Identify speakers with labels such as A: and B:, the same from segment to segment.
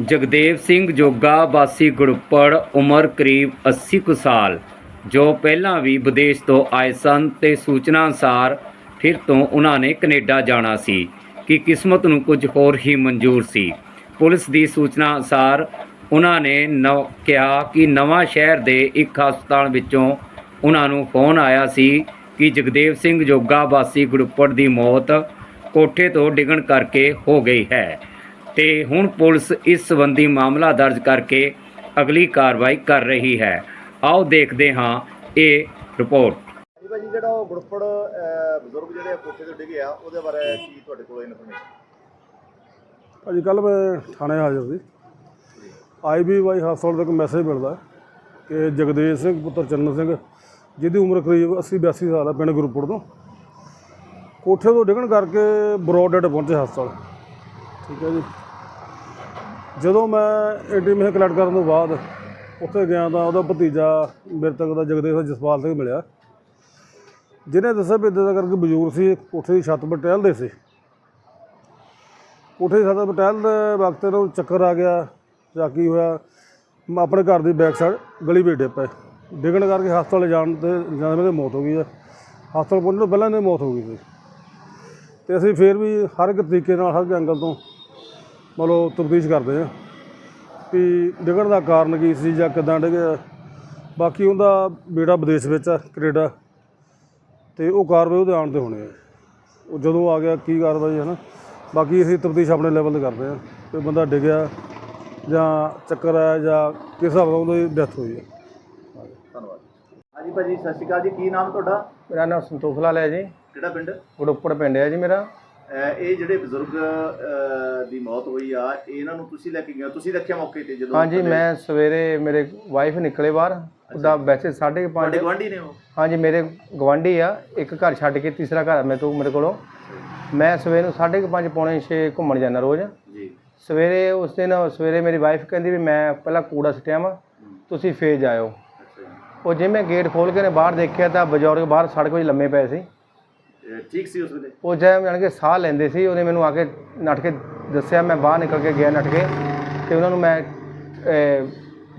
A: ਜਗਦੇਵ ਸਿੰਘ ਜੋਗਾ ਵਾਸੀ ਗੁਰਪੜ, ਉਮਰ ਕਰੀਬ 80 ਕੁ ਸਾਲ, ਜੋ ਪਹਿਲਾਂ ਵੀ ਵਿਦੇਸ਼ ਤੋਂ ਆਏ ਸਨ ਤੇ ਸੂਚਨਾ ਅਨੁਸਾਰ ਫਿਰ ਤੋਂ ਉਹਨਾਂ ਨੇ ਕੈਨੇਡਾ ਜਾਣਾ ਸੀ, ਕਿ ਕਿਸਮਤ ਨੂੰ ਕੁਝ ਹੋਰ ਹੀ ਮਨਜ਼ੂਰ ਸੀ। ਪੁਲਿਸ ਦੀ ਸੂਚਨਾ ਅਨੁਸਾਰ ਉਹਨਾਂ ਨੇ ਨਵ, ਕਿਹਾ ਕਿ ਨਵਾਂ ਸ਼ਹਿਰ ਦੇ ਇੱਕ ਹਸਪਤਾਲ ਵਿੱਚੋਂ ਉਹਨਾਂ ਨੂੰ ਫੋਨ ਆਇਆ ਸੀ ਕਿ ਜਗਦੇਵ ਸਿੰਘ ਜੋਗਾ ਵਾਸੀ ਗੁਰਪੜ ਦੀ ਮੌਤ ਕੋਠੇ ਤੋਂ ਡਿੱਗਣ ਕਰਕੇ ਹੋ ਗਈ ਹੈ। ਤੇ ਹੁਣ ਪੁਲਿਸ ਇਸ ਸੰਬੰਧੀ ਮਾਮਲਾ ਦਰਜ ਕਰਕੇ ਅਗਲੀ ਕਾਰਵਾਈ ਕਰ ਰਹੀ ਹੈ। ਆਓ ਦੇਖਦੇ ਹਾਂ ਇਹ ਰਿਪੋਰਟ।
B: ਜੀ ਭਾਜੀ ਜਿਹੜਾ ਉਹ ਗੁਰਪੜ ਅਹ, ਬਜ਼ੁਰਗ ਜਿਹੜੇ ਆ ਕੋਠੇ ਤੋਂ ਡਿੱਗੇ ਆ ਉਹਦੇ ਬਾਰੇ ਕੀ ਤੁਹਾਡੇ ਕੋਲ ਇਨਫੋਰਮੇਸ਼ਨ?
C: ਭਾਜੀ ਕੱਲ ਮੈਂ ਥਾਣੇ ਹਾਜ਼ਰ ਸੀ। ਆਈਬੀਵਾਈ ਹਸਪਤਾਲ ਤੋਂ ਇੱਕ ਮੈਸੇਜ ਮਿਲਦਾ ਕਿ ਜਗਦੇਵ ਸਿੰਘ ਪੁੱਤਰ ਚੰਨ ਸਿੰਘ ਜਿਹਦੀ ਉਮਰ ਕਰੀਬ 80 82 ਸਾਲ ਹੈ ਪਿੰਡ ਗੁਰਪੁਰ ਤੋਂ। ਕੋਠੇ ਤੋਂ ਡਿੱਗਣ ਕਰਕੇ ਬਰੋਡਡ ਪਹੁੰਚੇ ਹਸਪਤਾਲ। ਠੀਕ ਹੈ ਜੀ। ਜਦੋਂ ਮੈਂ ਇੰਟੀਮੇਸ਼ਨ ਕਲੈਕਟ ਕਰਨ ਤੋਂ ਬਾਅਦ ਉੱਥੇ ਗਿਆ ਤਾਂ ਉਹਦਾ ਭਤੀਜਾ ਮ੍ਰਿਤਕ ਦਾ ਜਗਦੇਵ ਜਸਪਾਲ ਸਿੰਘ ਮਿਲਿਆ। ਜਿਹਨੇ ਦੱਸਿਆ ਵੀ ਇੱਦਾਂ ਦਾ ਕਰਕੇ ਬਜ਼ੁਰਗ ਸੀ ਕੋਠੇ ਦੀ ਛੱਤ 'ਤੇ ਟਹਿਲਦੇ ਸੀ। ਕੋਠੇ ਦੀ ਛੱਤ 'ਤੇ ਟਹਿਲਦੇ ਵਕਤ ਨੂੰ ਚੱਕਰ ਆ ਗਿਆ, ਜਾਂ ਕੀ ਹੋਇਆ ਆਪਣੇ ਘਰ ਦੀ ਬੈਕ ਸਾਈਡ ਗਲੀ ਵਿੱਚ ਡਿੱਗ ਪਏ। ਡਿੱਗਣ ਕਰਕੇ ਹਸਪਤਾਲ ਜਾਣ ਤੇ ਜਾਂਦੇ ਮੇਰੇ ਮੌਤ ਹੋ ਗਈ ਹੈ ਹਸਪਤਾਲ ਪਹੁੰਚਣ ਤੋਂ ਪਹਿਲਾਂ ਇਹਦੀ ਮੌਤ ਹੋ ਗਈ ਸੀ। ਤੇ ਅਸੀਂ ਫੇਰ ਵੀ ਹਰ ਇੱਕ ਤਰੀਕੇ ਨਾਲ, ਹਰ ਇੱਕ ਐਂਗਲ ਤੋਂ ਮਤਲਬ ਤਫਤੀਸ਼ ਕਰਦੇ ਹਾਂ ਵੀ ਡਿੱਗਣ ਦਾ ਕਾਰਨ ਕੀ ਸੀ ਜਾਂ ਕਿੱਦਾਂ ਡਿੱਗਿਆ ਬਾਕੀ ਉਹਦਾ ਬੇਟਾ ਵਿਦੇਸ਼ ਵਿੱਚ ਆ ਕੈਨੇਡਾ। ਤੇ ਉਹ ਕਾਰਵਾਈ ਉਹਦੇ ਆਉਣ ਤੇ ਹੋਣੀ ਹੈ ਉਹ ਜਦੋਂ ਆ ਗਿਆ ਕੀ ਕਾਰਵਾਈ ਹੈ ਨਾ। ਬਾਕੀ ਅਸੀਂ ਤਫਤੀਸ਼ ਆਪਣੇ ਲੈਵਲ ਤੇ ਕਰਦੇ ਹਾਂ ਕੋਈ ਬੰਦਾ ਡਿੱਗਿਆ ਜਾਂ ਚੱਕਰ ਆਇਆ ਜਾਂ ਕਿਸ ਹਿਸਾਬ ਨਾਲ ਉਹਦੀ ਡੈਥ ਹੋਈ ਹੈ
B: ਧੰਨਵਾਦ। ਹਾਂਜੀ ਭਾਜੀ ਸਤਿ ਸ਼੍ਰੀ ਅਕਾਲ ਜੀ। ਕੀ ਨਾਮ ਤੁਹਾਡਾ?
D: ਮੇਰਾ ਨਾਮ ਸੰਤੋਖ ਲਾਲ ਹੈ ਜੀ।
B: ਕਿਹੜਾ ਪਿੰਡ?
D: ਗੁੜੁੱਪੜ ਪਿੰਡ ਹੈ ਜੀ ਮੇਰਾ।
B: ਇਹ ਜਿਹੜੇ ਬਜ਼ੁਰਗ ਦੀ ਮੌਤ ਹੋਈ ਆ ਇਹਨਾਂ ਨੂੰ ਤੁਸੀਂ ਲੈ ਕੇ ਗਏ? ਤੁਸੀਂ ਦੇਖਿਆ ਮੌਕੇ ਤੇ ਜਦੋਂ
D: ਹਾਂਜੀ ਮੈਂ ਸਵੇਰੇ ਮੇਰੇ ਵਾਈਫ ਨਿਕਲੇ ਬਾਹਰ ਉਹਦਾ ਵੈਸੇ 5:30
B: ਤੁਹਾਡੇ ਗਵਾਂਢੀ ਨੇ ਉਹ?
D: ਹਾਂਜੀ ਮੇਰੇ ਗਵਾਂਢੀ ਆ ਇੱਕ ਘਰ ਛੱਡ ਕੇ ਤੀਸਰਾ ਘਰ ਮੇਰੇ ਤੋਂ ਮੇਰੇ ਕੋਲੋਂ। ਮੈਂ ਸਵੇਰ ਨੂੰ 5:30 ਪੌਣੇ 6 ਘੁੰਮਣ ਜਾਂਦਾ ਰੋਜ਼।
B: ਜੀ।
D: ਸਵੇਰੇ ਉਸ ਦਿਨ ਸਵੇਰੇ ਮੇਰੀ ਵਾਈਫ ਕਹਿੰਦੀ ਵੀ ਮੈਂ ਪਹਿਲਾਂ ਕੂੜਾ ਸਟਿਆ ਵਾਂ ਤੁਸੀਂ ਫੇਰ ਜਾਇਓ।
B: ਅੱਛਾ ਜੀ।
D: ਉਹ ਜਿਵੇਂ ਗੇਟ ਖੋਲ ਕੇ ਨੇ ਬਾਹਰ ਦੇਖਿਆ ਤਾਂ ਬਜ਼ੁਰਗ ਬਾਹਰ ਸੜਕ 'ਤੇ ਲੰਮੇ ਪਏ ਸੀ।
B: ਠੀਕ ਸੀ ਉਸ ਵੇਲੇ?
D: ਉਹ ਜਿਵੇਂ ਜਾਣ ਕੇ ਸਾਹ ਲੈਂਦੇ ਸੀ ਉਹਨੇ ਮੈਨੂੰ ਆ ਕੇ ਨੱਠ ਕੇ ਦੱਸਿਆ ਮੈਂ ਬਾਹਰ ਨਿਕਲ ਕੇ ਗਿਆ ਨੱਠ ਕੇ ਤੇ ਉਹਨਾਂ ਨੂੰ ਮੈਂ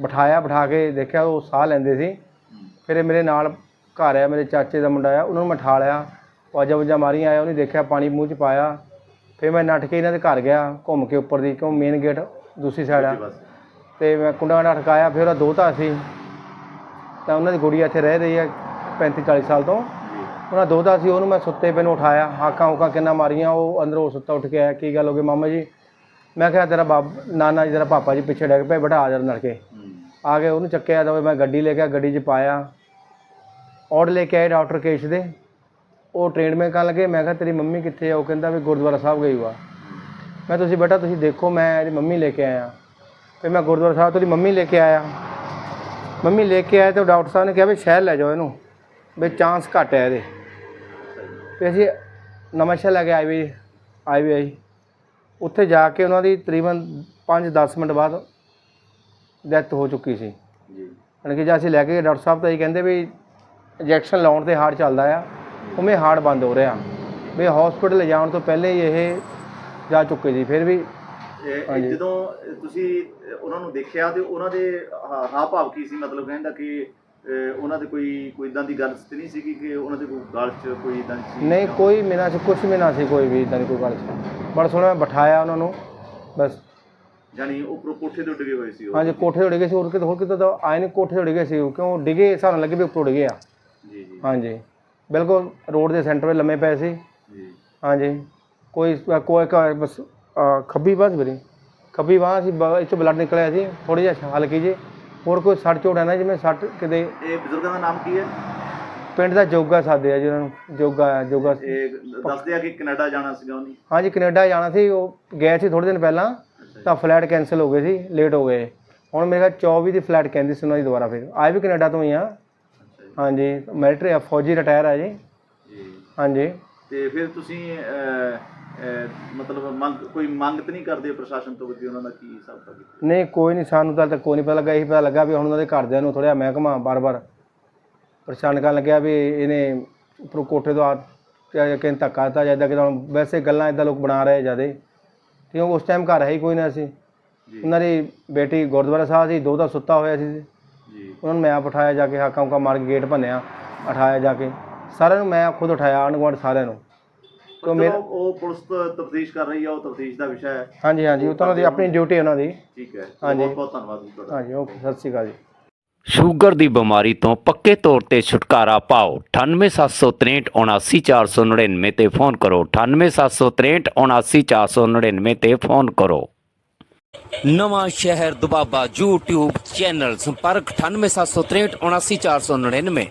D: ਬਿਠਾਇਆ ਬਿਠਾ ਕੇ ਦੇਖਿਆ ਉਹ ਸਾਹ ਲੈਂਦੇ ਸੀ। ਫਿਰ ਇਹ ਮੇਰੇ ਨਾਲ ਘਰ ਆ ਮੇਰੇ ਚਾਚੇ ਦਾ ਮੁੰਡਾ ਆ ਉਹਨਾਂ ਨੂੰ ਮੈਂ ਠਾ ਲਿਆ ਵਾਜਾ ਵਜਾ ਮਾਰੀਆਂ ਆਇਆ ਉਹਨੇ ਦੇਖਿਆ ਪਾਣੀ ਮੂੰਹ 'ਚ ਪਾਇਆ। ਫਿਰ ਮੈਂ ਨੱਠ ਕੇ ਇਹਨਾਂ ਦੇ ਘਰ ਗਿਆ ਘੁੰਮ ਕੇ ਉੱਪਰ ਦੀ ਕਿਉਂ ਮੇਨ ਗੇਟ ਦੂਸਰੀ ਸਾਈਡ ਆ। ਤੇ ਮੈਂ ਕੁੰਡਾ ਕੰਡਾ ਠਕਾਇਆ ਫਿਰ ਉਹਦਾ ਦੋਤਾ ਸੀ। ਤਾਂ ਉਹਨਾਂ ਦੀ ਗੁੜੀਆ ਇੱਥੇ ਰਹਿ ਰਹੀ ਹੈ 35 40 ਸਾਲ ਤੋਂ।
B: ਜੀ
D: ਉਹਨਾਂ ਦੋਤਾ ਸੀ ਉਹਨੂੰ ਮੈਂ ਸੁੱਤੇ ਪਏ ਨੂੰ ਉਠਾਇਆ। ਹਾਕਾਂ ਹੁਕਾਂ ਕਿੰਨਾ ਮਾਰੀਆਂ ਉਹ ਅੰਦਰੋਂ ਸੁੱਤਾ ਉੱਠ ਕੇ ਆਇਆ ਕੀ ਗੱਲ ਹੋ ਗਈ ਮਾਮਾ ਜੀ? ਮੈਂ ਕਿਹਾ ਤੇਰਾ ਬਾਬ ਨਾਨਾ ਜੀ ਤੇਰਾ ਪਾਪਾ ਜੀ ਪਿੱਛੇ ਡਿੱਗ ਪਏ ਬੇਟਾ ਆ ਜਾ ਨੜ ਕੇ
B: ਹੂੰ।
D: ਆ ਕੇ ਉਹਨੂੰ ਚੱਕਿਆ ਤਾਂ ਮੈਂ ਗੱਡੀ ਲੈ ਕੇ ਗੱਡੀ 'ਚ ਪਾਇਆ। ਔਰ ਲੈ ਕੇ ਆਏ ਡਾਕਟਰ ਕੇਸ਼ ਦੇ। ਉਹ ਟ੍ਰੀਟਮੈਂਟ ਕਰਨ ਲੱਗੇ ਮੈਂ ਕਿਹਾ ਤੇਰੀ ਮੰਮੀ ਕਿੱਥੇ ਆ? ਉਹ ਕਹਿੰਦਾ ਵੀ ਗੁਰਦੁਆਰਾ ਸਾਹਿਬ ਗਈ ਵਾ ਮੈਂ ਤੁਸੀਂ ਬੇਟਾ ਤੁਸੀਂ ਦੇਖੋ ਮੈਂ ਇਹਦੀ ਮੰਮੀ ਲੈ ਕੇ ਆਇਆ। ਫਿਰ ਮੈਂ ਗੁਰਦੁਆਰਾ ਸਾਹਿਬ ਤੋਂ ਦੀ ਮੰਮੀ ਲੈ ਕੇ ਆਇਆ। ਮੰਮੀ ਲੈ ਕੇ ਆਇਆ ਤੇ ਡਾਕਟਰ ਸਾਹਿਬ ਨੇ ਕਿਹਾ ਵੀ ਸ਼ਹਿਰ ਲੈ ਜਾਓ ਇਹਨੂੰ। ਵੀ ਚਾਂਸ ਘੱਟ ਹੈ ਇਹਦੇ। ਤੇ ਅਸੀਂ ਸ਼ਹਿਰ ਲੈ ਕੇ ਆਏ ਵੀ ਆਏ ਵੀ ਆਈ ਉੱਥੇ ਜਾ ਕੇ ਉਹਨਾਂ ਦੀ ਤਕਰੀਬਨ 5-10 ਮਿੰਟ ਬਾਅਦ ਡੈਥ ਹੋ ਚੁੱਕੀ ਸੀ।
B: ਜੀ।
D: ਯਾਨੀ ਕਿ ਜੇ ਅਸੀਂ ਲੈ ਕੇ ਡਾਕਟਰ ਸਾਹਿਬ ਤਾਂ ਇਹ ਕਹਿੰਦੇ ਵੀ ਇੰਜੈਕਸ਼ਨ ਲਾਉਣ ਤੇ ਹਾਰਟ ਚੱਲਦਾ ਆ ਉਵੇਂ ਹਾਰਟ ਬੰਦ ਹੋ ਰਿਹਾ। ਵੀ ਹਸਪੀਟਲ ਲਿਜਾਣ ਤੋਂ ਪਹਿਲੇ ਹੀ ਇਹ ਜਾ ਚੁੱਕੇ ਸੀ ਫਿਰ ਵੀ।
B: ਜਦੋਂ ਤੁਸੀਂ ਉਹਨਾਂ ਨੂੰ ਦੇਖਿਆ ਤੇ ਉਹਨਾਂ ਦੇ ਹਾ- ਹਾਵ ਭਾਵ ਕੀ ਸੀ? ਮਤਲਬ ਕਹਿੰਦਾ ਕਿ ਉਹਨਾਂ ਦੇ ਕੋਈ ਕੋਈ ਇਦਾਂ ਦੀ ਗੱਲ ਤੇ ਨਹੀਂ ਸੀਗੀ ਕਿ ਉਹਨਾਂ ਦੇ ਕੋਈ ਗਲ 'ਚ ਕੋਈ ਇਦਾਂ ਸੀ
D: ਨਹੀਂ ਕੋਈ ਮੇਰਾ ਸੀ ਕੁਝ ਵੀ ਨਾ ਸੀ ਕੋਈ ਵੀ ਇਦਾਂ ਦੀ ਕੋਈ ਗੱਲ ਸੀ ਬੜਾ ਸੋਹਣਾ ਮੈਂ ਬਿਠਾਇਆ ਉਹਨਾਂ ਨੂੰ ਬਸ।
B: ਯਾਨੀ ਉੱਪਰੋਂ ਕੋਠੇ ਤੋਂ ਡਿੱਗੇ ਹੋਏ ਸੀ ਉਹ?
D: ਹਾਂਜੀ ਕੋਠੇ ਤੋਂ ਡਿੱਗੇ ਸੀ ਹੋਰ ਕਿਤੇ ਹੋਰ ਕਿਤੇ ਤਾਂ ਆਏ ਨਹੀਂ ਕੋਠੇ ਤੋਂ ਡਿੱਗੇ ਸੀ ਉਹ, ਕਿਉਂ ਡਿੱਗੇ ਸਾਨੂੰ ਲੱਗੇ ਵੀ ਉੱਪਰੋਂ ਡਿੱਗੇ ਆ।
B: ਜੀ ਜੀ।
D: ਹਾਂਜੀ। ਬਿਲਕੁਲ ਰੋਡ ਦੇ ਸੈਂਟਰ 'ਤੇ ਲੰਮੇ ਪਏ ਸੀ।
B: ਜੀ।
D: ਹਾਂਜੀ। ਕੋਈ ਕੋਈ ਕੋਈ ਬਸ ਅਹ, ਖੱਬੀ ਬਾਹ ਸੀ ਮੇਰੀ। ਖੱਬੀ ਬਾਹ ਸੀ ਬ- ਇਹ 'ਚੋਂ ਬਲੱਡ ਨਿਕਲਿਆ ਸੀ ਥੋੜੀ ਜਿਹਾ ਹਲਕੀ ਜੀ ਹੋਰ ਕੋਈ ਸੱਟ ਝੋੜਾ ਨਾ ਜਿਵੇਂ ਸੱਟ ਕਿਤੇ
B: ਇਹ ਬਜ਼ੁਰਗਾਂ ਦਾ ਨਾਮ ਕੀ ਹੈ?
D: ਪਿੰਡ ਦਾ ਜੋਗਾ ਸਾਦੇ ਆ ਜਿਹਨਾਂ ਨੂੰ ਜੋਗਾ ਆ ਜੋਗਾ
B: ਇਹ ਦੱਸਦੇ ਆ ਕਿ ਕੈਨੇਡਾ ਜਾਣਾ ਸੀਗਾ ਉਹਨੇ।
D: ਹਾਂਜੀ ਕੈਨੇਡਾ ਜਾਣਾ ਸੀ ਉਹ ਗਏ ਸੀ ਥੋੜੇ ਦਿਨ ਪਹਿਲਾਂ ਤਾਂ ਫਲਾਈਟ ਕੈਨਸਲ ਹੋ ਗਈ ਸੀ ਲੇਟ ਹੋ ਗਏ। ਹੁਣ ਮੇਰੇ ਖਿਆਲ 24 ਦੀ ਫਲਾਈਟ ਕਹਿੰਦੀ ਸੀ ਉਹਨਾਂ ਦੀ ਦੁਬਾਰਾ ਫਿਰ। ਆਏ ਵੀ ਕੈਨੇਡਾ ਤੋਂ ਹੀ ਆ। ਹਾਂਜੀ ਮਿਲਟਰੀ ਆ ਫੌਜੀ ਰਿਟਾਇਰ ਆ ਜੀ।
B: ਜੀ।
D: ਹਾਂਜੀ
B: ਤੇ ਫਿਰ ਤੁਸੀਂ ਮਤਲਬ ਮੰਗ ਕੋਈ ਮੰਗ ਤਾਂ ਨਹੀਂ ਕਰਦੇ ਪ੍ਰਸ਼ਾਸਨ ਤੋਂ ਵੀ ਉਹਨਾਂ ਦਾ ਕੀ ਹਿਸਾਬ ਕਿਤਾਬ
D: ਨਹੀਂ ਕੋਈ ਨਹੀਂ ਸਾਨੂੰ ਤਾਂ ਕੋਈ ਨਹੀਂ ਪਤਾ ਲੱਗਾ ਇਹੀ ਪਤਾ ਲੱਗਾ ਵੀ ਹੁਣ ਉਹਨਾਂ ਦੇ ਘਰਦਿਆਂ ਨੂੰ ਥੋੜ੍ਹਾ ਮਹਿਕਮਾ ਬਾਰ-ਬਾਰ ਪਰੇਸ਼ਾਨ ਕਰਨ ਲੱਗਿਆ ਵੀ ਇਹਨੇ ਉੱਪਰੋਂ ਕੋਠੇ ਤੋਂ ਆ ਧੱਕਾ ਦਿੱਤਾ ਕਿ ਹੁਣ ਵੈਸੇ ਗੱਲਾਂ ਇਦਾਂ ਲੋਕ ਬਣਾ ਰਹੇ ਜਿਆਦੇ। ਕਿਉਂ ਉਸ ਟਾਈਮ ਘਰ ਹੈ ਹੀ ਕੋਈ ਨਾ ਸੀ।
B: ਜੀ।
D: ਉਹਨਾਂ ਦੀ ਬੇਟੀ ਗੁਰਦੁਆਰਾ ਸਾਹਿਬ ਸੀ ਦੋਤਾ ਸੁੱਤਾ ਹੋਇਆ ਸੀ।
B: ਜੀ।
D: ਉਹਨਾਂ ਨੂੰ ਮੈਂ ਆਪ ਉਠਾਇਆ ਜਾ ਕੇ ਹਾਕਾਂ ਹੁਕਾਂ ਮਾਰ ਕੇ ਗੇਟ ਭੰਨਿਆ ਉਠਾਇਆ ਜਾ ਕੇ। ਸਾਰਿਆਂ ਨੂੰ ਮੈਂ ਖੁਦ ਉਠਾਇਆ ਆਂਢ ਗੁਆਂਢ ਸਾਰਿਆਂ ਨੂੰ।
B: ਚਲੋ
D: ਮੇਰਾ-
B: ਉਹ ਪੁਲਿਸ ਤਫਤੀਸ਼ ਕਰ ਰਹੀ ਆ ਉਹ ਤਫਤੀਸ਼ ਦਾ ਵਿਸ਼ਾ ਹੈ।
D: ਹਾਂਜੀ ਹਾਂਜੀ ਉਹ ਤਾਂ ਉਹਨਾਂ ਦੀ ਆਪਣੀ ਡਿਊਟੀ ਉਹਨਾਂ ਦੀ।
B: ਠੀਕ ਹੈ।
D: ਹਾਂਜੀ।
B: ਬਹੁਤ ਬਹੁਤ ਧੰਨਵਾਦ ਜੀ ਤੁਹਾਡਾ।
D: ਹਾਂਜੀ ਓਕੇ ਸਤਿ ਸ਼੍ਰੀ ਅਕਾਲ ਜੀ।
A: ਸ਼ੂਗਰ ਦੀ ਬਿਮਾਰੀ ਤੋਂ ਪੱਕੇ ਤੌਰ ਤੇ ਛੁਟਕਾਰਾ ਪਾਓ। 9876379499 ਤੇ ਫੋਨ ਕਰੋ। 9876379499 ਤੇ ਫੋਨ ਕਰੋ। ਨਵਾਂ ਸ਼ਹਿਰ ਦੁਬਾਬਾ YouTube ਚੈਨਲ ਸੰਪਰਕ 9876379499